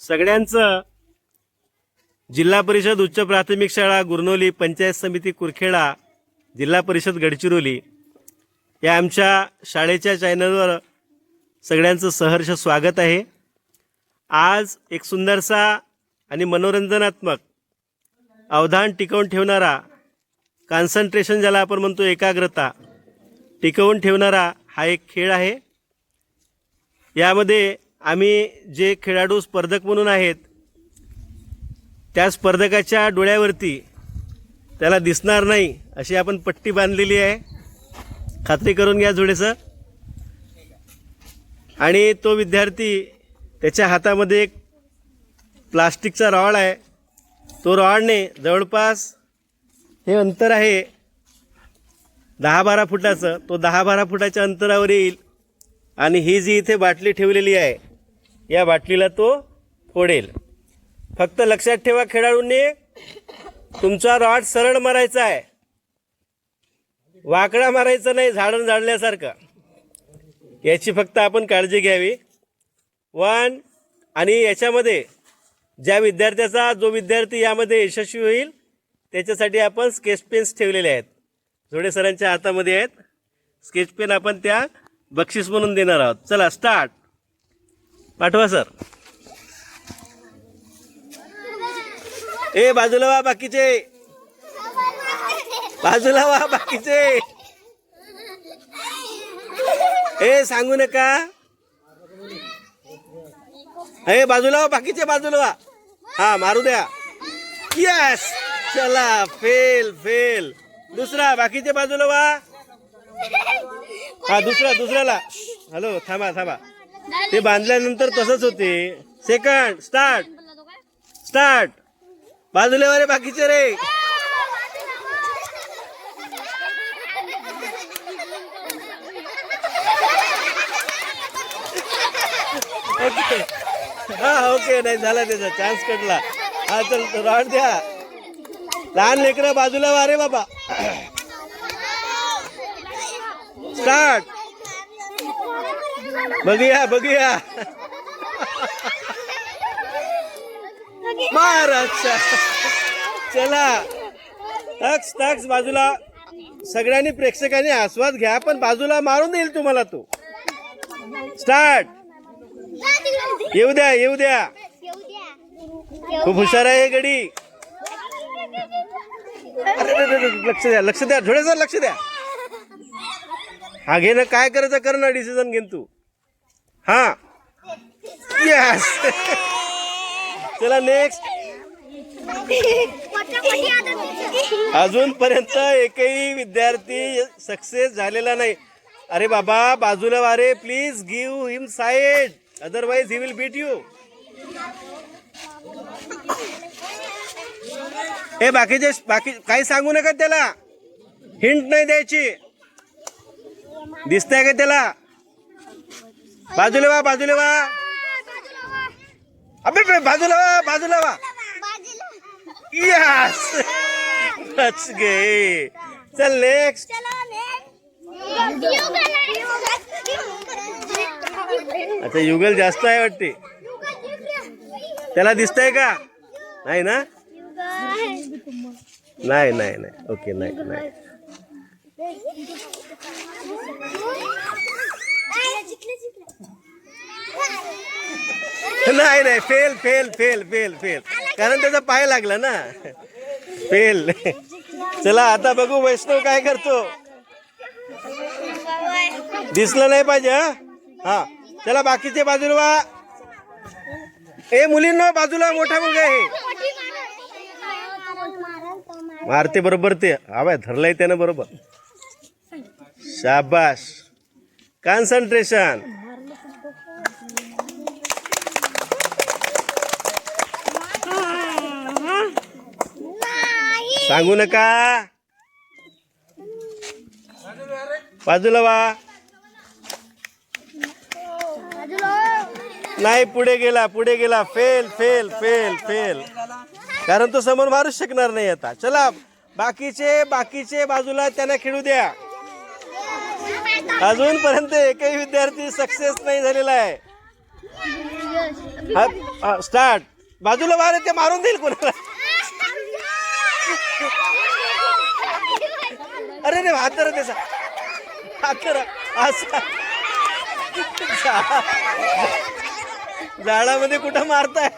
सगळ्यांचं जिल्हा परिषद उच्च प्राथमिक शाळा गुरनोली पंचायत समिती कुरखेडा जिल्हा परिषद गडचिरोली या आमच्या शाळेच्या चॅनलवर सगळ्यांचं सहर्ष स्वागत आहे. आज एक सुंदरसा आणि मनोरंजनात्मक अवधान टिकवून ठेवणारा कॉन्सन्ट्रेशन ज्याला आपण म्हणतो एकाग्रता टिकवून ठेवणारा हा एक खेळ आहे. यामध्ये आम्ही जे खेळाडू स्पर्धक म्हणून आहेत त्या स्पर्धकाच्या डोळ्यावरती त्याला दिसणार नाही अशी आपण पट्टी बांधलेली आहे. खात्री करून घ्या जोडेसं आणि तो विद्यार्थी त्याच्या हातामध्ये एक प्लास्टिकचा रॉड आहे. तो रॉडने जवळपास हे अंतर आहे दहा बारा फुटाचं. तो दहा बारा फुटाच्या अंतरावर येईल. आणि ही जी इथे बाटली ठेवलेली आहे या बाटलीला तो फोडेल. फक्त लक्षात ठेवा खेळाडूंनी तुमचा रॉड सरळ मारायचा आहे. वाकडा मारायचा नाही झाडण झाडल्यासारखं. याची फक्त आपण काळजी घ्यावी. वन आणि याच्यामध्ये ज्या विद्यार्थ्याचा जो विद्यार्थी यामध्ये यशस्वी होईल त्याच्यासाठी आपण स्केच पेन्स ठेवलेले आहेत. जोडे सरांच्या हातामध्ये आहेत. स्केच पेन आपण त्या बक्षीस म्हणून देणार आहोत. चला स्टार्ट पाठवा सर. ए बाजूला वा बाकीचे. बाजूला वा बाकीचे. ए सांगू नका. ए बाजूला वा बाकीचे बाजूला वा. हा मारू द्या. यस चला फेल फेल दुसरा बाकीचे बाजूला वा. हा दुसरा दुसऱ्याला. हॅलो थांबा थांबा. ते बांधल्यानंतर तसंच होते. सेकंड स्टार्ट स्टार्ट बाजूला वारे बाकीचे रे. ओके हा ओके नाही झाला त्याचा. चान्स कटला. हा चल रॉड द्या. लहान लेकरं बाजूला वारे बाबा. स्टार्ट बघूया बघूया. मार चला. टक्स टक्स बाजूला. सगळ्यांनी प्रेक्षकांनी आस्वाद घ्या पण बाजूला मारून देईल तुम्हाला तो. स्टार्ट. येऊ द्या येऊ द्या. खूप हुशार आहे गडी. लक्ष द्या लक्ष द्या थोडंसं लक्ष द्या. हा घे ना काय करायचं कर ना डिसिजन घेन तू. हा. यस चला नेक्स्ट अजूनपर्यंत एकही विद्यार्थी सक्सेस झालेला नाही. अरे बाबा बाजूला वारे please give him side otherwise he will beat you हे बाकीचे बाकी काही सांगू नका त्याला. हिंट नाही द्यायची. दिसतंय का त्याला? बाजूला वा बाजूला वा. अबे बे, बाजूला वा बाजूला वा. यस बच गे चल नेक्स्ट अच्छा युगल जास्त आहे वाटते. त्याला दिसतंय का? नाही ना? नाही नाही नाही. ओके नाही नाही. नाही नाही fail fail fail fail fail कारण त्याचा पाय लागला ना. फेल चला आता बघू वैष्णव काय करतो. दिसलं नाही पाहिजे हा? हा. चला बाकीचे बाजूला वा. ए मुलींनो बाजूला मोठा मुलगा आहे. मारते बरोबर ते. हवाय धरलंय त्यानं बरोबर. शाबाश कॉन्सन्ट्रेशन. सांगू नका. बाजूला वा. नाही पुढे गेला पुढे गेला. फेल फेल फेल फेल कारण तो समोर मारूच शकणार नाही आता. चला बाकीचे बाकीचे बाजूला त्यांना खेळू द्या. अजूनपर्यंत एकही विद्यार्थी सक्सेस नाही झालेला आहे. स्टार्ट बाजूला मारे ते मारून देईल कोणाला? अरे रे हात धरा त्याचा. हात धरा. असा. झाडामध्ये कुठं मारताय?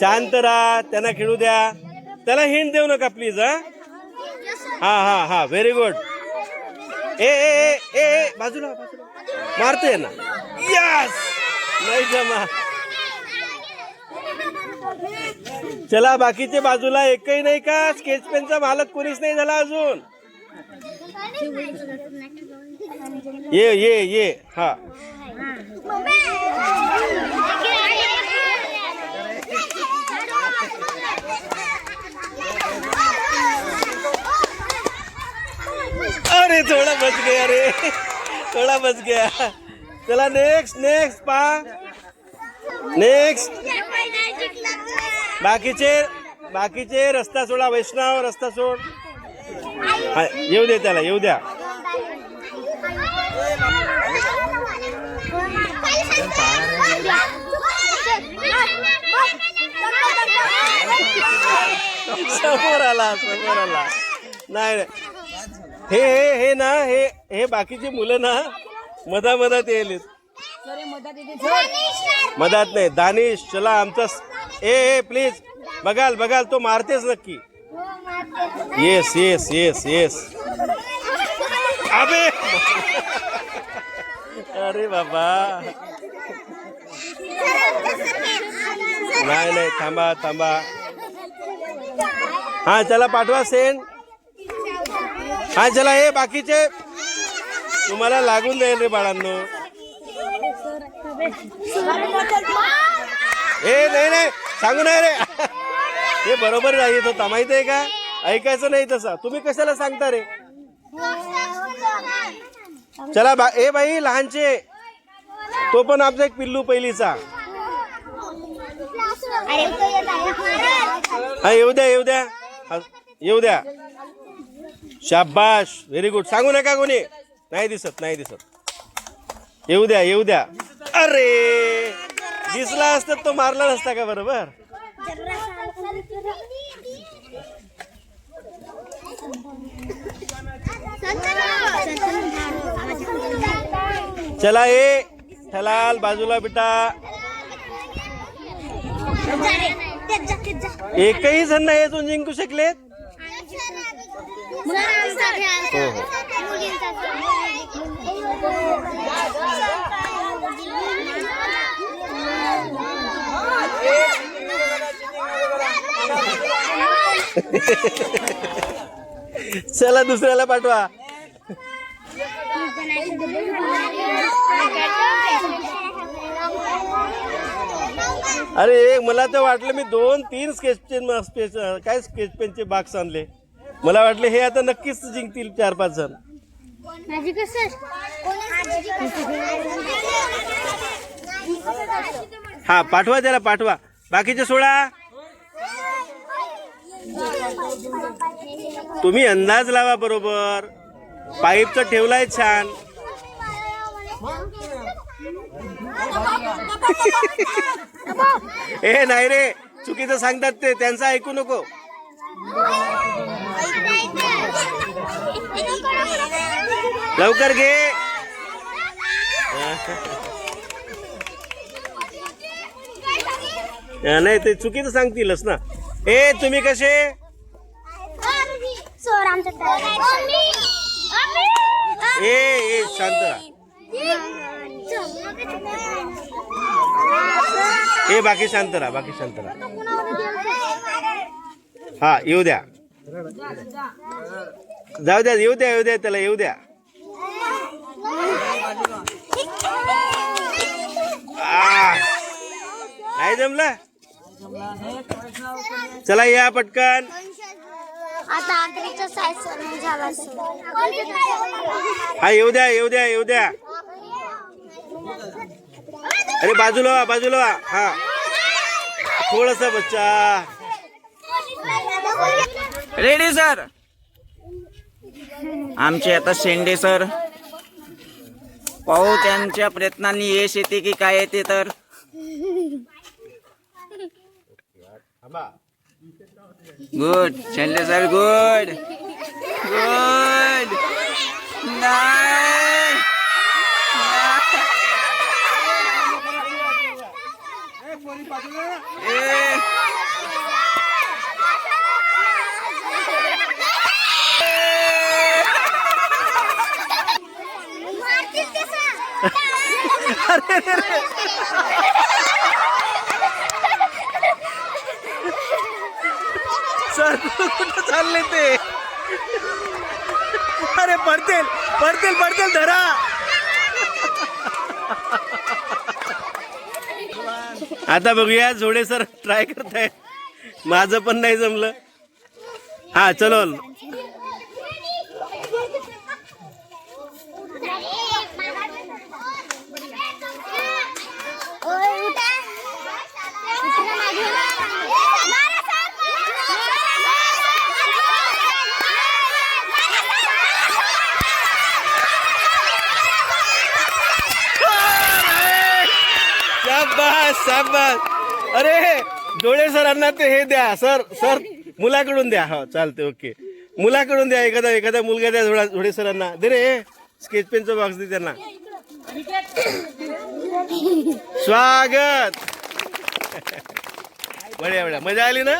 शांत राहा त्यांना खेळू द्या. त्याला हिंट देऊ नका प्लीज हा. हा हा हा. व्हेरी गुड ए. ए ए बाजूला बाजूला. मारतोय ना. यस नाही जमा. चला बाकीचे बाजूला एकही नाही का? स्केच पेनचा मालक कोणीच नाही झाला अजून. ये ये ये. हा अरे थोड़ा बच गया रे. थोड़ा बच गया. चला नेक्स्ट नेक्स्ट पा. नेक्स्ट बाकीचे बाकीचे रस्ता सोडा वैष्णव रस्ता सोड. हा, येऊ दे त्याला येऊ द्या. समोर आला समोर आला. नाही नाही. हे हे हे ना हे हे बाकीची मुलं ना मधा मधात येईल मधात नाही दानिश चला आमचा ए ए प्लीज बघाल बघाल तो मारतेच नक्की. येस येस येस येस अबे! अरे बाबा. नाही नाही थांबा थांबा. हा चला पाठवा सेंड हा चला हे बाकीचे तुम्हाला लागून जाईल रे बाळांनो. हे नाही नाही सांगू नाही रे. हे बरोबर येत होता माहिती आहे का? ऐकायचं नाही तसं. तुम्ही कशाला सांगता रे? चला बा ए बाई लहानचे तो पण आमचा एक पिल्लू पहिलीचा. हा येऊ द्या येऊ द्या. येऊ द्या. शाबाश व्हेरी गुड सांगू नका कोणी. नाही दिसत नाही दिसत. येऊ द्या येऊ द्या. अरे! दिसला असता तो मारला नसता का बरोबर चला ये ठलाल बाजूला बेटा. एकही जण नाही अजून जिंकू शकलेत. हो हो चला दुसऱ्याला पाठवा. अरे मला तर वाटलं मी दोन तीन स्केच पेन स्पेच काय स्केच पेनचे बाक्स आणले. मला वाटले हे आता नक्कीच जिंकतील चार पाच जण. हा पाठवा त्याला पाठवा. बाकीचे सोडा. तुम्ही अंदाज लावा बरोबर. पाईपचं ठेवलाय छान. ए नाही रे. चुकीचं सांगतात ते. त्यांचं ऐकू नको. लवकर घे. नाही ते चुकीचं सांगतीलच ना. ए तुम्ही कसे? ए ए शांत राहा. ए बाकी शांत राहा बाकी शांत राहा. हा येऊ द्या. जाऊ द्या येऊ द्या येऊ द्या त्याला येऊ द्या. नाही जमलं? चला या पटकन. आता आखरीचा सायन्स झाला हा येऊ द्या येऊ द्या येऊ द्या. अरे बाजूला व्हा बाजूला व्हा हा. थोडसा बच्चा. रेडी सर आमचे आता शेंडे सर पाहू त्यांच्या प्रयत्नांनी यश येते की काय येते तर. Good Shende sir good good नाही ए सर कुठं चालले ते? अरे पडतील पडतील पडतील धरा. आता बघूया जोडे सर ट्राय करताय माझं पण नाही जमलं. हा चलो. शाबास. शाबास अरे डोळे सरांना ते हे द्या. सर सर मुलाकडून द्या. हो चालते ओके. मुलाकडून द्या एखादा एखादा मुलगा द्या झोडा झोडे सरांना. दे रे स्केच पेनचा बॉक्स दे त्यांना. स्वागत. बढ्या बढ्या. मजा आली ना?